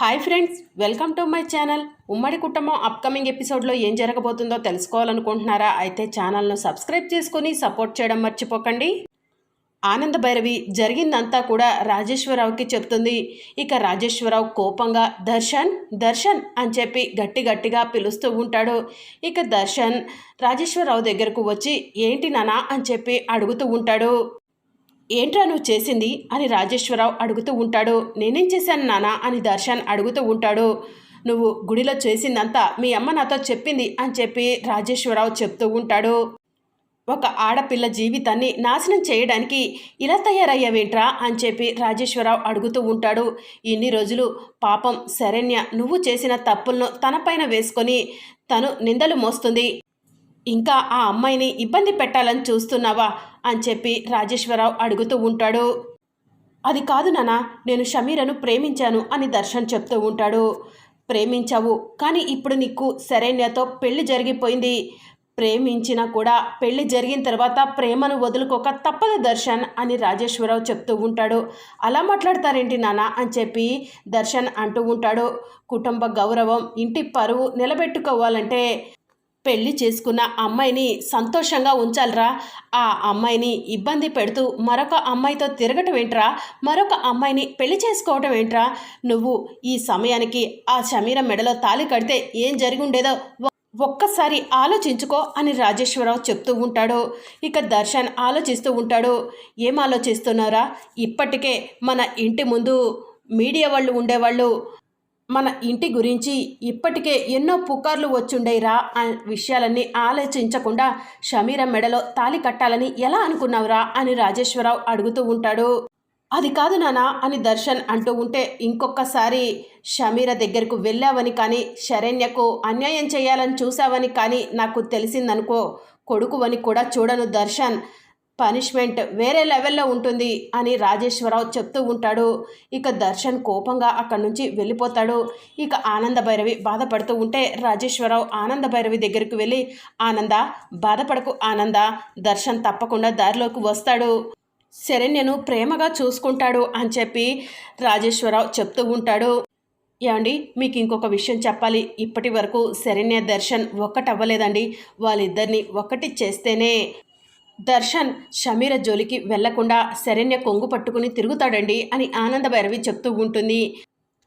Hi friends welcome to my channel. ఉమ్మడి కుటుంబం upcoming ఎపిసోడ్లో ఏం జరగబోతుందో తెలుసుకోవాలనుకుంటున్నారా? అయితే ఛానల్ను సబ్స్క్రైబ్ చేసుకుని సపోర్ట్ చేయడం మర్చిపోకండి. ఆనంద భైరవి జరిగిందంతా కూడా రాజేశ్వరరావుకి చెప్తుంది. ఇక రాజేశ్వరరావు కోపంగా దర్శన్ దర్శన్ అని చెప్పి గట్టి గట్టిగా పిలుస్తూ ఉంటాడు. ఇక దర్శన్ రాజేశ్వరరావు దగ్గరకు వచ్చి ఏంటి నానా అని చెప్పి అడుగుతూ ఉంటాడు. ఏంట్రా నువ్వు చేసింది? అని రాజేశ్వరరావు అడుగుతూ ఉంటాడు. నేనేం చేశాను నానా? అని దర్శన్ అడుగుతూ ఉంటాడు. నువ్వు గుడిలో చేసిందంతా మీ అమ్మ నాతో చెప్పింది అని చెప్పి రాజేశ్వరరావు చెప్తూ ఉంటాడు. ఒక ఆడపిల్ల జీవితాన్ని నాశనం చేయడానికి ఇలా తయారయ్యావేంట్రా? అని చెప్పి రాజేశ్వరరావు అడుగుతూ ఉంటాడు. ఇన్ని రోజులు పాపం శరణ్య నువ్వు చేసిన తప్పులను తనపైన వేసుకొని తను నిందలు మోస్తుంది. ఇంకా ఆ అమ్మాయిని ఇబ్బంది పెట్టాలని చూస్తున్నావా? అని చెప్పి రాజేశ్వరరావు అడుగుతూ ఉంటాడు. అది కాదు నానా నేను షమీరను ప్రేమించాను అని దర్శన్ చెప్తూ ఉంటాడు. ప్రేమించావు కానీ ఇప్పుడు నీకు శరణ్యతో పెళ్ళి జరిగిపోయింది. ప్రేమించినా కూడా పెళ్ళి జరిగిన తర్వాత ప్రేమను వదులుకోక తప్పదు దర్శన్ అని రాజేశ్వరరావు చెప్తూ ఉంటాడు. అలా మాట్లాడతారేంటి నాన్న? అని చెప్పి దర్శన్ అంటూ ఉంటాడు. కుటుంబ గౌరవం ఇంటి పరువు నిలబెట్టుకోవాలంటే పెళ్ళి చేసుకున్న అమ్మాయిని సంతోషంగా ఉంచాలరా. ఆ అమ్మాయిని ఇబ్బంది పెడుతూ మరొక అమ్మాయితో తిరగటం ఏంట్రా? మరొక అమ్మాయిని పెళ్ళి చేసుకోవటం ఏంట్రా? నువ్వు ఈ సమయానికి ఆ శమీర మెడలో తాలి కడితే ఏం జరిగి ఉండేదో ఒక్కసారి ఆలోచించుకో అని రాజేశ్వరరావు చెప్తూ ఉంటాడు. ఇక దర్శన్ ఆలోచిస్తూ ఉంటాడు. ఏం ఆలోచిస్తున్నారా ఇప్పటికే మన ఇంటి ముందు మీడియా వాళ్ళు ఉండేవాళ్ళు. మన ఇంటి గురించి ఇప్పటికే ఎన్నో పుకార్లు వచ్చుండేరా ఆ విషయాలన్నీ ఆలోచించకుండా షమీర మెడలో తాలి కట్టాలని ఎలా అనుకున్నావురా అని రాజేశ్వరరావు అడుగుతూ ఉంటాడు. అది కాదు నానా అని దర్శన్ అంటూ ఉంటే ఇంకొకసారి షమీర దగ్గరకు వెళ్ళావని కానీ శరణ్యకు అన్యాయం చేయాలని చూసావని కానీ నాకు తెలిసిందనుకో కొడుకు అని కూడా చూడను దర్శన్. పనిష్మెంట్ వేరే లెవెల్లో ఉంటుంది అని రాజేశ్వరరావు చెప్తూ ఉంటాడు. ఇక దర్శన్ కోపంగా అక్కడి నుంచి వెళ్ళిపోతాడు. ఇక ఆనంద భైరవి బాధపడుతూ ఉంటే రాజేశ్వరరావు ఆనంద భైరవి దగ్గరికి వెళ్ళి ఆనంద బాధపడకు ఆనంద దర్శన్ తప్పకుండా దారిలోకి వస్తాడు. శరణ్యను ప్రేమగా చూసుకుంటాడు అని చెప్పి రాజేశ్వరరావు చెప్తూ ఉంటాడు. ఏమండి మీకు ఇంకొక విషయం చెప్పాలి. ఇప్పటి వరకు శరణ్య దర్శన్ ఒక్కటవ్వలేదండి. వాళ్ళిద్దరిని ఒక్కటి చేస్తేనే దర్శన్ షమీర జోలికి వెళ్ళకుండా శరణ్య కొంగు పట్టుకుని తిరుగుతాడండి అని ఆనంద భైరవి చెప్తూ ఉంటుంది.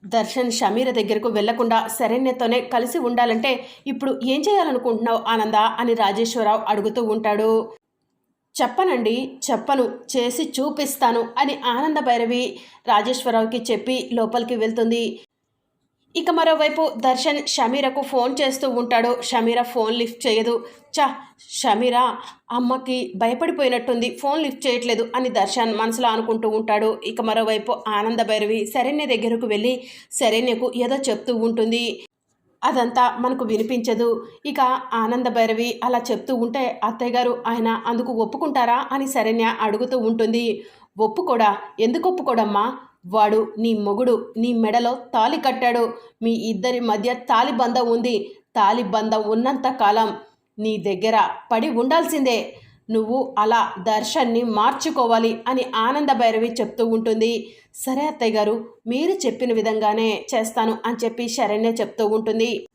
దర్శన్ షమీర దగ్గరకు వెళ్ళకుండా శరణ్యతోనే కలిసి ఉండాలంటే ఇప్పుడు ఏం చేయాలనుకుంటున్నావు ఆనంద అని రాజేశ్వరరావు అడుగుతూ ఉంటాడు. చెప్పనండి చెప్పను చేసి చూపిస్తాను అని ఆనంద భైరవి రాజేశ్వరరావుకి చెప్పి లోపలికి వెళ్తుంది. ఇక మరోవైపు దర్శన్ షమీరకు ఫోన్ చేస్తూ ఉంటాడు. షమీర ఫోన్ లిఫ్ట్ చేయదు. చా షమీర అమ్మకి భయపడిపోయినట్టుంది. ఫోన్ లిఫ్ట్ చేయట్లేదు అని దర్శన్ మనసులో అనుకుంటూ ఉంటాడు. ఇక మరోవైపు ఆనంద భైరవి శరణ్య దగ్గరకు వెళ్ళి శరణ్యకు ఏదో చెప్తూ ఉంటుంది. అదంతా మనకు వినిపించదు. ఇక ఆనంద భైరవి అలా చెప్తూ ఉంటే అత్తయ్య గారు ఆయన అందుకు ఒప్పుకుంటారా అని శరణ్య అడుగుతూ ఉంటుంది. ఒప్పుకోడా? ఎందుకు ఒప్పుకోడమ్మా? వాడు నీ మొగుడు నీ మెడలో తాలి కట్టాడు. మీ ఇద్దరి మధ్య తాలిబంధం ఉంది. తాలిబంధం ఉన్నంత కాలం నీ దగ్గర పడి ఉండాల్సిందే. నువ్వు అలా దర్శన్ని మార్చుకోవాలి అని ఆనంద భైరవి చెప్తూ ఉంటుంది. సరే అత్తయ్య గారు మీరు చెప్పిన విధంగానే చేస్తాను అని చెప్పి శరణ్య చెప్తూ ఉంటుంది.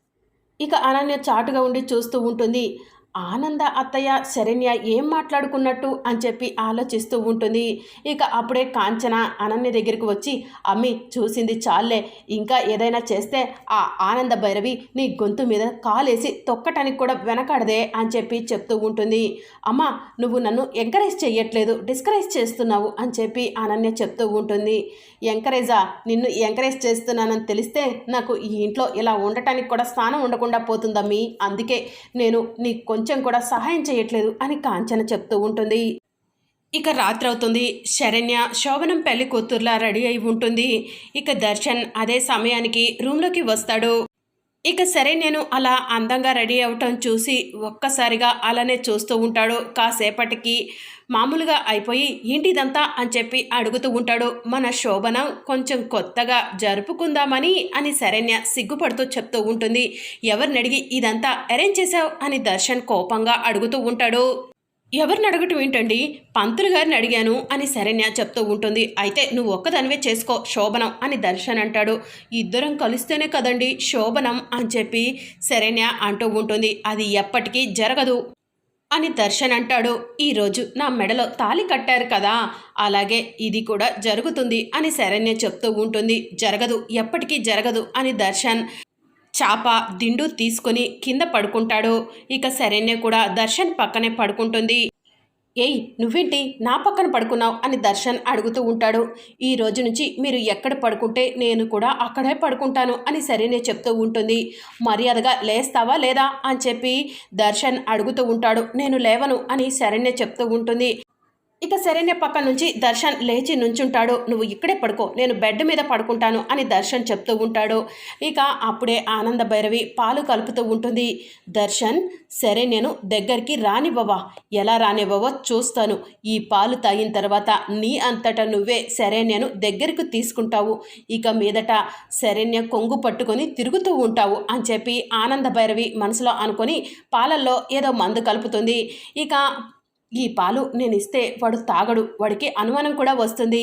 ఇక అనన్య చాటుగా ఉండి చూస్తూ ఉంటుంది. ఆనంద అత్తయ్య శరణ్య ఏం మాట్లాడుకున్నట్టు అని చెప్పి ఆలోచిస్తూ ఉంటుంది. ఇక అప్పుడే కాంచన అనన్య దగ్గరికి వచ్చి అమ్మి చూసింది చాలే ఇంకా ఏదైనా చేస్తే ఆ ఆనంద భైరవి నీ గొంతు మీద కాలేసి తొక్కటానికి కూడా వెనకాడదే అని చెప్పి చెప్తూ ఉంటుంది. అమ్మ నువ్వు నన్ను ఎంకరేజ్ చేయట్లేదు డిస్కరేజ్ చేస్తున్నావు అని చెప్పి అనన్య చెప్తూ ఉంటుంది. ఎంకరేజా నిన్ను ఎంకరేజ్ చేస్తున్నానని తెలిస్తే నాకు ఈ ఇంట్లో ఇలా ఉండటానికి కూడా స్థానం ఉండకుండా పోతుందమ్మీ. అందుకే నేను నీ కొంచెం కొంచెం కూడా సహాయం చేయట్లేదు అని కాంచన చెప్తూ ఉంటుంది. ఇక రాత్రి అవుతుంది శరణ్య శోభనం పెళ్ళి కూతుర్లా రెడీ అయి ఉంటుంది. ఇక దర్శన్ అదే సమయానికి రూమ్లోకి వస్తాడు. ఇక సరే నేను అలా అందంగా రెడీ అవటం చూసి ఒక్కసారిగా అలానే చూస్తూ ఉంటాడు. కాసేపటికి మామూలుగా అయిపోయి ఏంటిదంతా? అని చెప్పి అడుగుతూ ఉంటాడు. మన శోభనం కొంచెం కొత్తగా జరుపుకుందామని అని శరణ్య సిగ్గుపడుతూ చెప్తూ ఉంటుంది. ఎవరిని అడిగి ఇదంతా అరేంజ్ చేశావు? అని దర్శన్ కోపంగా అడుగుతూ ఉంటాడు. ఎవరిని అడగటం ఏంటండి? పంతులు గారిని అడిగాను అని శరణ్య చెప్తూ ఉంటుంది. అయితే నువ్వు ఒక్కదానివే చేసుకో శోభనం అని దర్శన్ అంటాడు. ఇద్దరం కలిస్తేనే కదండి శోభనం అని చెప్పి శరణ్య అంటూ ఉంటుంది. అది ఎప్పటికీ జరగదు. అని దర్శన్ అంటాడు. ఈరోజు నా మెడలో తాలి కట్టారు కదా అలాగే ఇది కూడా జరుగుతుంది అని శరణ్య చెప్తూ ఉంటుంది. జరగదు ఎప్పటికీ జరగదు అని దర్శన్ చాప దిండు తీసుకుని కింద పడుకుంటాడు. ఇక శరణ్య కూడా దర్శన్ పక్కనే పడుకుంటుంది. ఏయ్ నువ్వేంటి నా పక్కన పడుకున్నావు అని దర్శన్ అడుగుతూ ఉంటాడు. ఈ రోజు నుంచి మీరు ఎక్కడ పడుకుంటే నేను కూడా అక్కడే పడుకుంటాను అని సరేనే చెప్తూ ఉంటుంది. మర్యాదగా లేస్తావా లేదా అని చెప్పి దర్శన్ అడుగుతూ ఉంటాడు. నేను లేవను అని సరేనే చెప్తూ ఉంటుంది. ఇక శరణ్య పక్క నుంచి దర్శన్ లేచి నుంచుంటాడు. నువ్వు ఇక్కడే పడుకో నేను బెడ్ మీద పడుకుంటాను అని దర్శన్ చెప్తూ ఉంటాడు. ఇక అప్పుడే ఆనంద భైరవి పాలు కలుపుతూ ఉంటుంది. దర్శన్ సరే నేను దగ్గరికి రానివ్వవా? ఎలా రానివ్వవో చూస్తాను. ఈ పాలు తాగిన తర్వాత నీ అంతటా నువ్వే సరే నేను దగ్గరికి తీసుకుంటావు. ఇక మీదట శరణ్య కొంగు పట్టుకొని తిరుగుతూ ఉంటావు అని చెప్పి ఆనంద భైరవి మనసులో అనుకొని పాలల్లో ఏదో మందు కలుపుతుంది. ఇక ఈ పాలు నేను ఇస్తే వాడు తాగడు వాడికి అనుమానం కూడా వస్తుంది.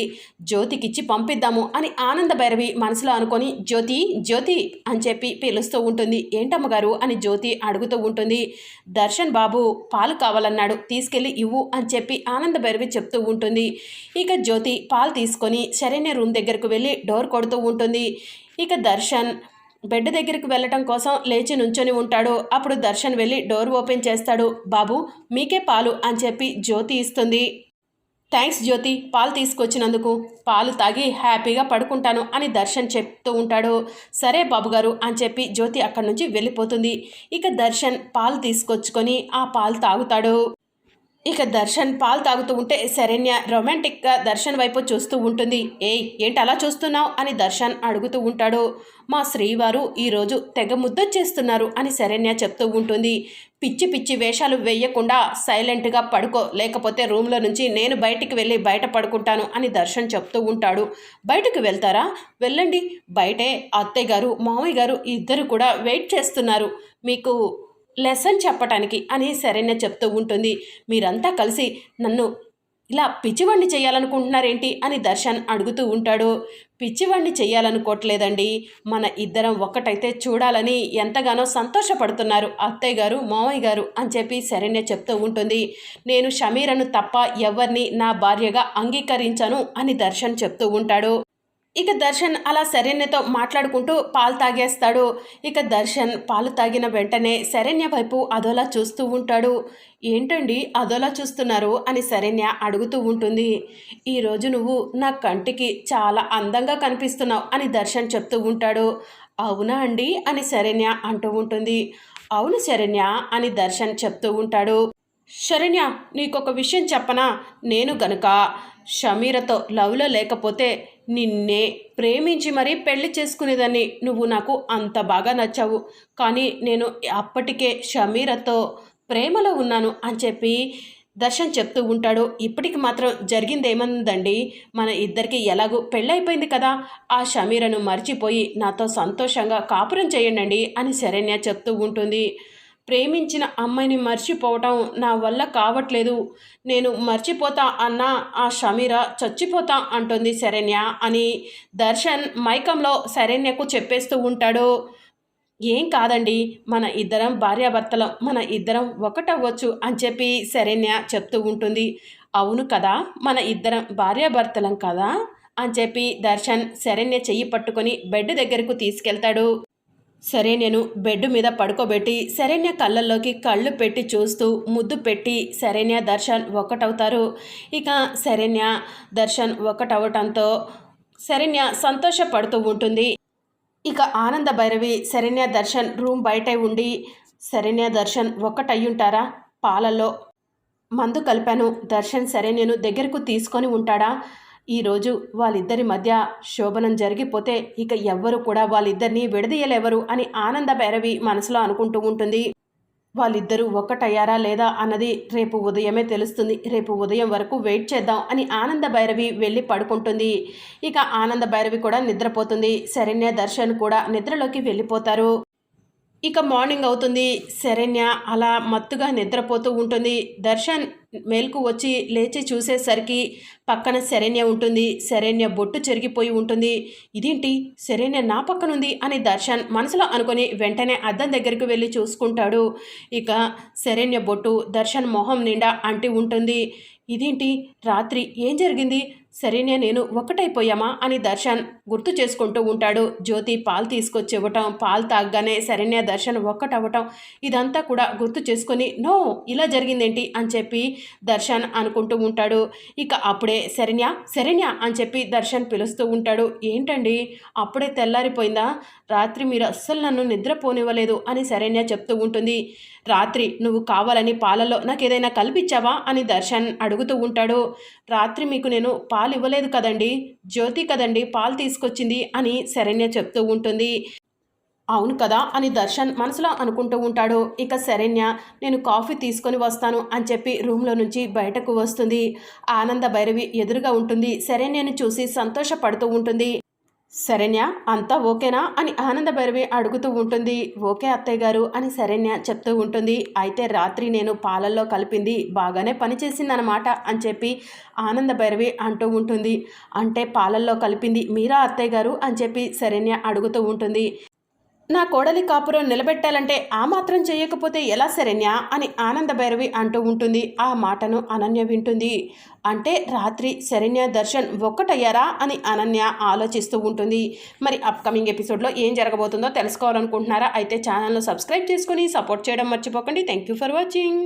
జ్యోతికిచ్చి పంపిద్దాము అని ఆనంద భైరవి మనసులో అనుకొని జ్యోతి జ్యోతి అని చెప్పి పిలుస్తూ ఉంటుంది. ఏంటమ్మగారు అని జ్యోతి అడుగుతూ ఉంటుంది. దర్శన్ బాబు పాలు కావాలన్నాడు తీసుకెళ్ళి ఇవ్వు అని చెప్పి ఆనంద భైరవి చెప్తూ ఉంటుంది. ఇక జ్యోతి పాలు తీసుకొని శరణ్య రూమ్ దగ్గరకు వెళ్ళి డోర్ కొడుతూ ఉంటుంది. ఇక దర్శన్ బెడ్ దగ్గరికి వెళ్ళటం కోసం లేచి నుంచొని ఉంటాడు. అప్పుడు దర్శన్ వెళ్ళి డోర్ ఓపెన్ చేస్తాడు. బాబు మీకే పాలు అని చెప్పి జ్యోతి ఇస్తుంది. థ్యాంక్స్ జ్యోతి పాలు తీసుకొచ్చినందుకు. పాలు తాగి హ్యాపీగా పడుకుంటాను అని దర్శన్ చెప్తూ ఉంటాడు. సరే బాబుగారు అని చెప్పి జ్యోతి అక్కడి నుంచి వెళ్ళిపోతుంది. ఇక దర్శన్ పాలు తీసుకొచ్చుకొని ఆ పాలు తాగుతాడు. ఇక దర్శన్ పాలు తాగుతూ ఉంటే శరణ్య రొమాంటిక్గా దర్శన్ వైపు చూస్తూ ఉంటుంది. ఏయ్ ఏంటి అలా చూస్తున్నావు? అని దర్శన్ అడుగుతూ ఉంటాడు. మా శ్రీవారు ఈరోజు తెగ ముద్దొచ్చేస్తున్నారు అని శరణ్య చెప్తూ ఉంటుంది. పిచ్చి పిచ్చి వేషాలు వేయకుండా సైలెంట్గా పడుకో లేకపోతే రూమ్లో నుంచి నేను బయటికి వెళ్ళి బయట పడుకుంటాను అని దర్శన్ చెప్తూ ఉంటాడు. బయటకు వెళ్తారా? వెళ్ళండి. బయటే అత్తయ్య గారు మామయ్య గారు ఇద్దరు కూడా వెయిట్ చేస్తున్నారు. మీకు లెసన్ చెప్పటానికి అని సరైన చెప్తూ ఉంటుంది. మీరంతా కలిసి నన్ను ఇలా పిచ్చివాణ్ణి చేయాలనుకుంటున్నారేంటి అని దర్శన్ అడుగుతూ ఉంటాడు. పిచ్చివాణ్ణి చేయాలనుకోవట్లేదండి. మన ఇద్దరం ఒక్కటైతే చూడాలని ఎంతగానో సంతోషపడుతున్నారు అత్తయ్య గారు మామయ్య గారు అని చెప్పి శరణ్య చెప్తూ ఉంటుంది. నేను షమీరను తప్ప ఎవరిని నా భార్యగా అంగీకరించను అని దర్శన్ చెప్తూ ఉంటాడు. ఇక దర్శన్ అలా శరణ్యతో మాట్లాడుకుంటూ పాలు తాగేస్తాడు. ఇక దర్శన్ పాలు తాగిన వెంటనే శరణ్య వైపు అదోలా చూస్తూ ఉంటాడు. ఏంటండి అదోలా చూస్తున్నారు అని శరణ్య అడుగుతూ ఉంటుంది. ఈరోజు నువ్వు నా కంటికి చాలా అందంగా కనిపిస్తున్నావు అని దర్శన్ చెప్తూ ఉంటాడు. అవునా అండి అని శరణ్య అంటూ ఉంటుంది. అవును శరణ్య అని దర్శన్ చెప్తూ ఉంటాడు. శరణ్య నీకొక విషయం చెప్పనా? నేను గనుక షమీరతో లవ్లో లేకపోతే నిన్నే ప్రేమించి మరీ పెళ్ళి చేసుకునేదాన్ని. నువ్వు నాకు అంత బాగా నచ్చావు. కానీ నేను అప్పటికే షమీరతో ప్రేమలో ఉన్నాను అని చెప్పి దర్శన్ చెప్తూ ఉంటాడు. ఇప్పటికి మాత్రం జరిగింది ఏమందండి మన ఇద్దరికి ఎలాగూ పెళ్ళైపోయింది కదా. ఆ షమీరను మర్చిపోయి నాతో సంతోషంగా కాపురం చేయండి అని శరణ్య చెప్తూ ఉంటుంది. ప్రేమించిన అమ్మాయిని మర్చిపోవటం నా వల్ల కావట్లేదు. నేను మర్చిపోతా అన్న ఆ షమీర చచ్చిపోతా అంటుంది శరణ్య అని దర్శన్ మైకంలో శరణ్యకు చెప్పేస్తూ ఉంటాడు. ఏం కాదండి మన ఇద్దరం భార్యాభర్తలం మన ఇద్దరం ఒకటవ్వచ్చు అని చెప్పి శరణ్య చెప్తూ ఉంటుంది. అవును కదా మన ఇద్దరం భార్యాభర్తలం కదా అని చెప్పి దర్శన్ శరణ్య చెయ్యి పట్టుకొని బెడ్ దగ్గరకు తీసుకెళ్తాడు. సరే నేను బెడ్ మీద పడుకోబెట్టి శరణ్య కళ్ళల్లోకి కళ్ళు పెట్టి చూస్తూ ముద్దు పెట్టి శరణ్య దర్శన్ ఒక్కటవుతారు. ఇక శరణ్య దర్శన్ ఒక్కటవటంతో శరణ్య సంతోషపడుతూ ఉంటుంది. ఇక ఆనంద భైరవి శరణ్య దర్శన్ రూమ్ బయటే ఉండి శరణ్య దర్శన్ ఒక్కటయ్యుంటారా? పాలల్లో మందు కలిపాను. దర్శన్ శరణ్యను దగ్గరకు తీసుకొని ఉంటాడా? ఈరోజు వాళ్ళిద్దరి మధ్య శోభనం జరిగిపోతే ఇక ఎవ్వరు కూడా వాళ్ళిద్దరిని విడదీయలేవరు అని ఆనంద భైరవి మనసులో అనుకుంటూ ఉంటుంది. వాళ్ళిద్దరూ ఒక్కటయ్యారా లేదా అన్నది రేపు ఉదయమే తెలుస్తుంది. రేపు ఉదయం వరకు వెయిట్ చేద్దాం అని ఆనంద భైరవి వెళ్ళి పడుకుంటుంది. ఇక ఆనంద భైరవి కూడా నిద్రపోతుంది. శరణ్య దర్శన్ కూడా నిద్రలోకి వెళ్ళిపోతారు. ఇక మార్నింగ్ అవుతుంది. శరణ్య అలా మత్తుగా నిద్రపోతూ ఉంటుంది. దర్శన్ మేల్కు వచ్చి లేచి చూసేసరికి పక్కన శరణ్య ఉంటుంది. శరణ్య బొట్టు చెరిగిపోయి ఉంటుంది. ఇదేంటి? శరణ్య నా పక్కనుంది అని దర్శన్ మనసులో అనుకొని వెంటనే అద్దం దగ్గరికి వెళ్ళి చూసుకుంటాడు. ఇక శరణ్య బొట్టు దర్శన్ మొహం నిండా అంటి ఉంటుంది. ఇదేంటి? రాత్రి ఏం జరిగింది? సరేనే నేను ఒక్కటైపోయామా అని దర్శన్ గుర్తు చేసుకుంటూ ఉంటాడు. జ్యోతి పాలు తీసుకొచ్చి ఇవ్వటం పాలు తాగగానే శరణ్య దర్శన్ ఒక్కటవ్వటం ఇదంతా కూడా గుర్తు చేసుకొని నో ఇలా జరిగిందేంటి అని చెప్పి దర్శన్ అనుకుంటూ ఉంటాడు. ఇక అప్పుడే శరణ్య శరణ్య అని చెప్పి దర్శన్ పిలుస్తూ ఉంటాడు. ఏంటండి అప్పుడే తెల్లారిపోయిందా? రాత్రి మీరు అస్సలు నన్ను నిద్రపోనివ్వలేదు అని శరణ్య చెప్తూ ఉంటుంది. రాత్రి నువ్వు కావాలని పాలలో నాకు ఏదైనా కల్పించావా అని దర్శన్ అడుగుతూ ఉంటాడు. రాత్రి మీకు నేను పాలు పాలు ఇవ్వలేదు కదండి. జ్యోతి కదండి పాలు తీసుకొచ్చింది అని శరణ్య చెప్తూ ఉంటుంది. అవును కదా అని దర్శన్ మనసులో అనుకుంటూ ఉంటాడు. ఇక శరణ్య నేను కాఫీ తీసుకొని వస్తాను అని చెప్పి రూమ్లో నుంచి బయటకు వస్తుంది. ఆనంద భైరవి ఎదురుగా ఉంటుంది. శరణ్యను చూసి సంతోషపడుతూ ఉంటుంది. శరణ్య అంతా ఓకేనా? అని ఆనంద భైరవి అడుగుతూ ఉంటుంది. ఓకే అత్తయ్య గారు అని శరణ్య చెప్తూ ఉంటుంది. అయితే రాత్రి నేను పాలల్లో కలిపింది బాగానే పనిచేసిందనమాట అని చెప్పి ఆనంద భైరవి అంటూ ఉంటుంది. అంటే పాలల్లో కలిపింది మీరా అత్తయ్య గారు అని చెప్పి శరణ్య అడుగుతూ ఉంటుంది. నా కోడలి కాపురం నిలబెట్టాలంటే ఆ మాత్రం చేయకపోతే ఎలా శరణ్య? అని ఆనంద భైరవి అంటూ ఉంటుంది. ఆ మాటను అనన్య వింటుంది. అంటే రాత్రి శరణ్య దర్శన్ ఒక్కటయ్యారా? అని అనన్య ఆలోచిస్తూ ఉంటుంది. మరి అప్కమింగ్ ఎపిసోడ్లో ఏం జరగబోతుందో తెలుసుకోవాలనుకుంటున్నారా? అయితే ఛానల్ను సబ్స్క్రైబ్ చేసుకుని సపోర్ట్ చేయడం మర్చిపోకండి. Thank you for watching